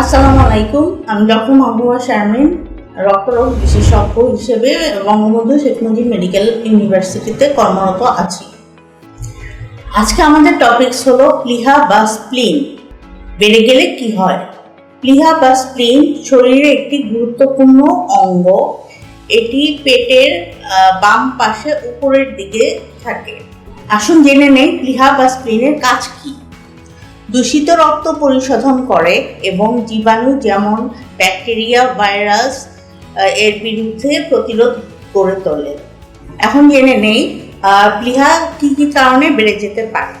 আসসালামু আলাইকুম, আমি ডক্টর মাহবুবা শারমিন, রক্তরোগ বিশেষজ্ঞ হিসেবে বঙ্গবন্ধু শেখ মুজিব মেডিকেল ইউনিভার্সিটিতে কর্মরত আছি। আজকে আমাদের টপিকস হলো প্লিহা বা স্প্লিন, বেড়ে গেলে কি হয়? প্লিহা বা স্প্লিন শরীরের একটি গুরুত্বপূর্ণ অঙ্গ। এটি পেটের বাম পাশে উপরের দিকে থাকে। আসুন জেনে নেই প্লিহা বা স্প্লিনের কাজ কি। দূষিত রক্ত পরিশোধন করে এবং জীবাণু যেমন ব্যাকটেরিয়া, ভাইরাস এর বিরুদ্ধে প্রতিরোধ গড়ে তোলে। এখন জেনে নেই প্লিহা কী কী কারণে বেড়ে যেতে পারে।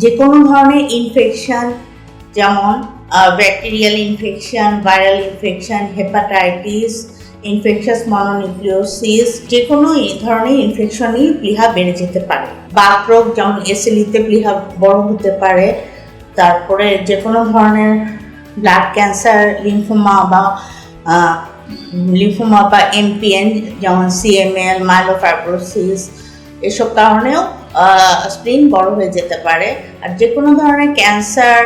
যে কোনো ধরনের ইনফেকশন যেমন bacterial infection viral infection hepatitis infectious mononucleosis যে কোনো এই ধরনের ইনফেকশনই প্লিহা বেড়ে যেতে পারে। বাত রোগ যেমন এসিলিতে প্লিহা বড় হতে পারে, তারপরে যে কোনো ধরনের ব্লাড ক্যান্সার লিম্ফোমা বা লিম্ফোমা বা এমপিএন যেমন সিএমএল মাইলোফাইব্রোসিস এসব কারণেও স্প্লিন বড় হয়ে যেতে পারে। আর যে কোনো ধরনের ক্যান্সার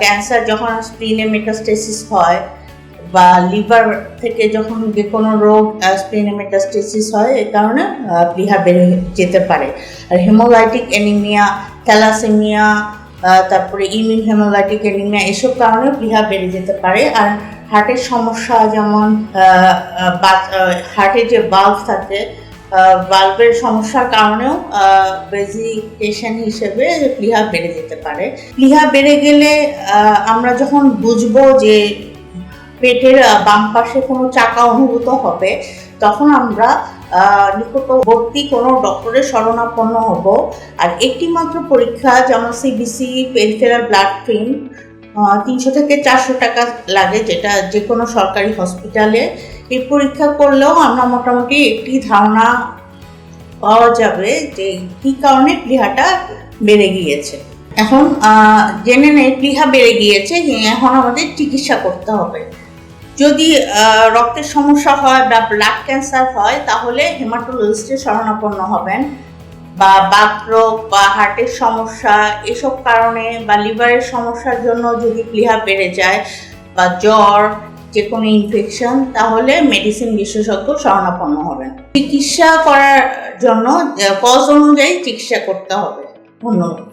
ক্যান্সার যখন স্প্লিনে মেটাস্টেসিস হয় বা লিভার থেকে যখন যে কোনো রোগ স্পিনেমেটাস্টেসিস হয় এই কারণে প্লিহা বেড়ে যেতে পারে। আর হেমোলাইটিক অ্যানিমিয়া থ্যালাসেমিয়া তারপরে ইমিউন হেমোলাইটিক অ্যানিমিয়া এসব কারণে প্লিহা বেড়ে যেতে পারে। আর হার্টের সমস্যা যেমন হার্টের যে বাল্ব থাকে বাল্বের সমস্যার কারণেও ভেজিটেশন হিসেবে প্লিহা বেড়ে যেতে পারে। প্লিহা বেড়ে গেলে আমরা যখন বুঝব যে পেটের বাম পাশে কোনো চাকা অনুভূত হবে, তখন আমরা নিকটবর্তী কোনো ডক্টরের শরণাপন্ন হব। আর একটি মাত্র পরীক্ষা, যেমন সিবিসি পেরিফেরাল ব্লাড ফিল্ম তিনশো থেকে চারশো টাকা লাগে যেটা যে কোনো সরকারি হসপিটালে। এই পরীক্ষা করলেও আমরা মোটামুটি একটি ধারণা পাওয়া যাবে যে কী কারণে প্লিহাটা বেড়ে গিয়েছে। এখন জেনে নেই প্লিহা বেড়ে গিয়েছে, এখন আমাদের চিকিৎসা করতে হবে। যদি রক্তের সমস্যা হয় বা ব্লাড ক্যান্সার হয়, তাহলে হেমাটোলজিস্টের শরণাপন্ন হবেন। বা বাতরোগ বা হার্টের সমস্যা, এসব কারণে বা লিভারের সমস্যার জন্য যদি প্লিহা বেড়ে যায় বা জ্বর যে কোনো ইনফেকশন তাহলে মেডিসিন বিশেষজ্ঞ শরণাপন্ন হবেন। চিকিৎসা করার জন্য কজ অনুযায়ী চিকিৎসা করতে হবে। ধন্যবাদ।